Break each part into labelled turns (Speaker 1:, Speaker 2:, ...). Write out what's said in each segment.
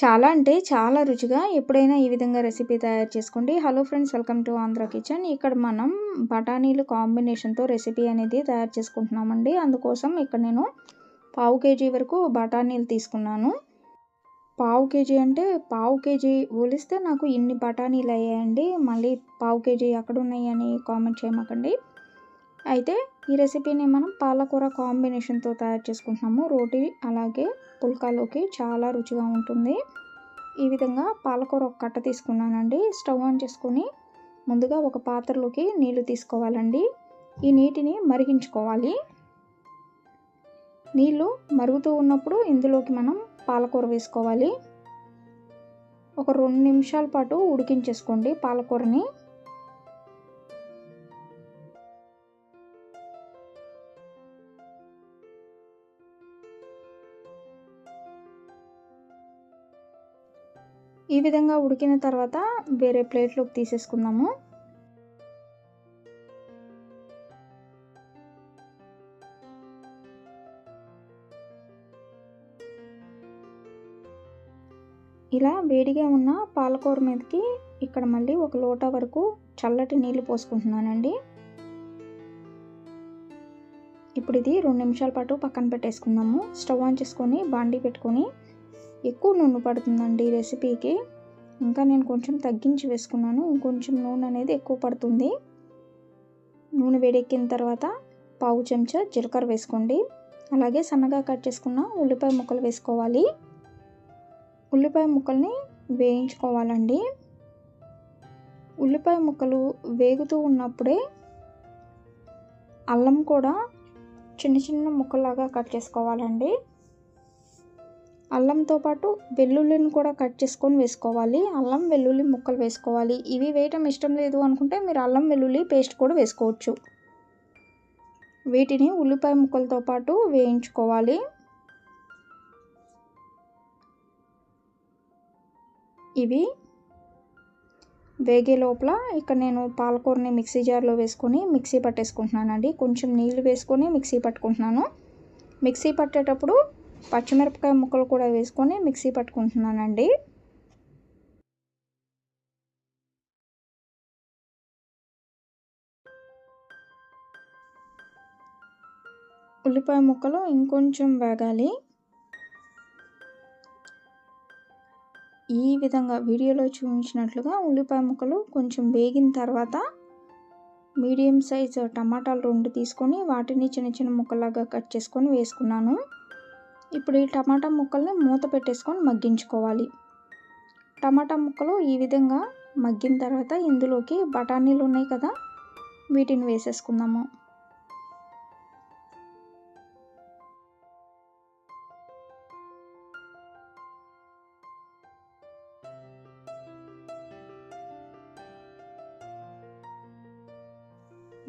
Speaker 1: చాలా అంటే చాలా రుచిగా ఎప్పుడైనా ఈ విధంగా రెసిపీ తయారు చేసుకోండి. Hello friends welcome to Andhra kitchen ఇక్కడ మనం బఠానీలు కాంబినేషన్తో రెసిపీ అనేది తయారు చేసుకుంటున్నామండి. అందుకోసం ఇక్కడ నేను పావు కేజీ వరకు బఠానీలు తీసుకున్నాను. పావు కేజీ అంటే పావు కేజీ పోలిస్తే నాకు ఇన్ని బఠానీలు అయ్యాయండి. మళ్ళీ పావు కేజీ ఎక్కడ ఉన్నాయని అని కామెంట్ చేయమాకండి. అయితే ఈ రెసిపీని మనం పాలకూర కాంబినేషన్తో తయారు చేసుకుంటున్నాము. రోటీ అలాగే పుల్కాలోకి చాలా రుచిగా ఉంటుంది. ఈ విధంగా పాలకూర ఒక కట్ట తీసుకున్నానండి. స్టవ్ ఆన్ చేసుకొని ముందుగా ఒక పాత్రలోకి నీళ్ళు తీసుకోవాలండి. ఈ నీటిని మరిగించుకోవాలి. నీళ్ళు మరుగుతూ ఉన్నప్పుడు ఇందులోకి మనం పాలకూర వేసుకోవాలి. ఒక రెండు నిమిషాల పాటు ఉడికించేసుకోండి పాలకూరని. ఈ విధంగా ఉడికిన తర్వాత వేరే ప్లేట్లోకి తీసేసుకుందాము. ఇలా వేడిగా ఉన్న పాలకూర మీదకి ఇక్కడ మళ్ళీ ఒక లోట వరకు చల్లటి నీళ్ళు పోసుకుంటున్నానండి. ఇప్పుడు ఇది రెండు నిమిషాల పాటు పక్కన పెట్టేసుకుందాము. స్టవ్ ఆన్ చేసుకొని బాండీ పెట్టుకొని ఎక్కువ నూనె పడుతుందండి ఈ రెసిపీకి. ఇంకా నేను కొంచెం తగ్గించి వేసుకున్నాను. ఇంకొంచెం నూనె అనేది ఎక్కువ పడుతుంది. నూనె వేడెక్కిన తర్వాత పావు చెంచా జీలకర్ర వేసుకోండి. అలాగే సన్నగా కట్ చేసుకున్న ఉల్లిపాయ ముక్కలు వేసుకోవాలి. ఉల్లిపాయ ముక్కల్ని వేయించుకోవాలండి. ఉల్లిపాయ ముక్కలు వేగుతూ ఉన్నప్పుడే అల్లం కూడా చిన్న చిన్న ముక్కలాగా కట్ చేసుకోవాలండి. అల్లంతో పాటు వెల్లుల్లిని కూడా కట్ చేసుకొని వేసుకోవాలి. అల్లం వెల్లుల్లి ముక్కలు వేసుకోవాలి. ఇవి వేయటం ఇష్టం లేదు అనుకుంటే మీరు అల్లం వెల్లుల్లి పేస్ట్ కూడా వేసుకోవచ్చు. వీటిని ఉల్లిపాయ ముక్కలతో పాటు వేయించుకోవాలి. ఇవి వేగే లోపల ఇక్కడ నేను పాలకూరని మిక్సీ జార్లో వేసుకొని మిక్సీ పట్టేసుకుంటున్నానండి. కొంచెం నీళ్ళు వేసుకొని మిక్సీ పట్టుకుంటున్నాను. మిక్సీ పట్టేటప్పుడు పచ్చిమిరపకాయ ముక్కలు కూడా వేసుకొని మిక్సీ పట్టుకుంటున్నానండి. ఉల్లిపాయ ముక్కలు ఇంకొంచెం వేగాలి. ఈ విధంగా వీడియోలో చూపించినట్లుగా ఉల్లిపాయ ముక్కలు కొంచెం వేగిన తర్వాత మీడియం సైజ్ టమాటాలు రెండు తీసుకొని వాటిని చిన్న చిన్న ముక్కలాగా కట్ చేసుకొని వేసుకున్నాను. ఇప్పుడు ఈ టమాటా ముక్కల్ని మూత పెట్టేసుకొని మగ్గించుకోవాలి. టమాటా ముక్కలు ఈ విధంగా మగ్గిన తర్వాత ఇందులోకి బఠానీలు ఉన్నాయి కదా వీటిని వేసేసుకుందాము.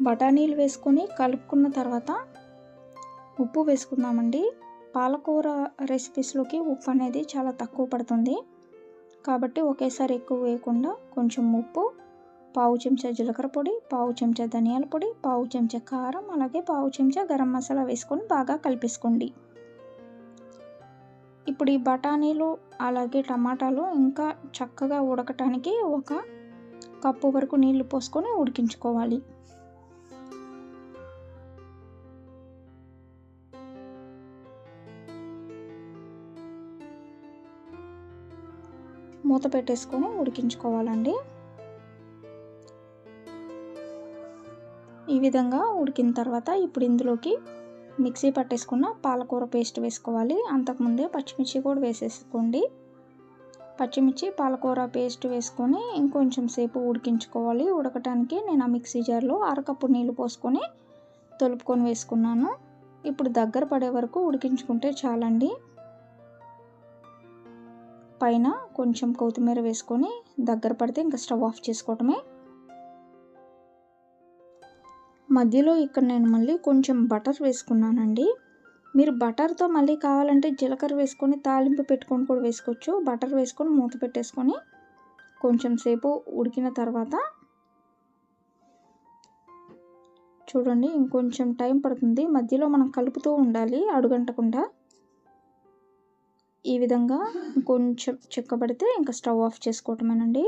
Speaker 1: బఠానీలు వేసుకొని కలుపుకున్న తర్వాత ఉప్పు వేసుకుందామండి. పాలకూర రెసిపీస్లోకి ఉప్పు అనేది చాలా తక్కువ పడుతుంది. కాబట్టి ఒకేసారి ఎక్కువ వేయకుండా కొంచెం ఉప్పు పావు చెంచా జీలకర్ర పొడి పావు చెంచా ధనియాల పొడి పావు చెంచా కారం అలాగే పావు చెంచా గరం మసాలా వేసుకొని బాగా కలిపేసుకోండి. ఇప్పుడు ఈ బఠానీలు అలాగే టమాటాలు ఇంకా చక్కగా ఉడకటానికి ఒక కప్పు వరకు నీళ్ళు పోసుకొని ఉడికించుకోవాలి. మూత పెట్టేసుకొని ఉడికించుకోవాలండి. ఈ విధంగా ఉడికిన తర్వాత ఇప్పుడు ఇందులోకి మిక్సీ పట్టేసుకున్న పాలకూర పేస్ట్ వేసుకోవాలి. అంతకుముందే పచ్చిమిర్చి కూడా వేసేసుకోండి. పచ్చిమిర్చి పాలకూర పేస్ట్ వేసుకొని ఇంకొంచెం సేపు ఉడికించుకోవాలి. ఉడకటానికి నేను ఆ మిక్సీ జార్లో అరకప్పు నీళ్ళు పోసుకొని తొలుపుకొని వేసుకున్నాను. ఇప్పుడు దగ్గర పడే వరకు ఉడికించుకుంటే చాలండి. పైన కొంచెం కొత్తిమీర వేసుకొని దగ్గర పడితే ఇంకా స్టవ్ ఆఫ్ చేసుకోవటమే. మధ్యలో ఇక్కడ నేను మళ్ళీ కొంచెం బటర్ వేసుకున్నానండి. మీరు బటర్తో మళ్ళీ కావాలంటే జీలకర్ర వేసుకొని తాలింపు పెట్టుకొని కూడా వేసుకోవచ్చు. బటర్ వేసుకొని మూత పెట్టేసుకొని కొంచెం సేపు ఉడికిన తర్వాత చూడండి ఇంకొంచెం టైం పడుతుంది. మధ్యలో మనం కలుపుతూ ఉండాలి అడుగంటకుండా. ఈ విధంగా కొంచెం చిక్కబడితే ఇంకా స్టవ్ ఆఫ్ చేసుకోవటమేనండి.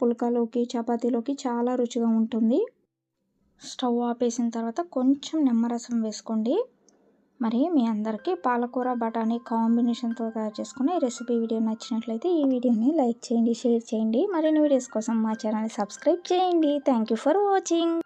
Speaker 1: పుల్కాలోకి చపాతీలోకి చాలా రుచిగా ఉంటుంది. స్టవ్ ఆపేసిన తర్వాత కొంచెం నిమ్మరసం వేసుకోండి. మరి మీ అందరికీ పాలకూర బఠానీ కాంబినేషన్తో తయారు చేసుకునే రెసిపీ వీడియో నచ్చినట్లయితే ఈ వీడియోని లైక్ చేయండి షేర్ చేయండి. మరిన్ని వీడియోస్ కోసం మా ఛానల్ని సబ్స్క్రైబ్ చేయండి. Thank you for watching.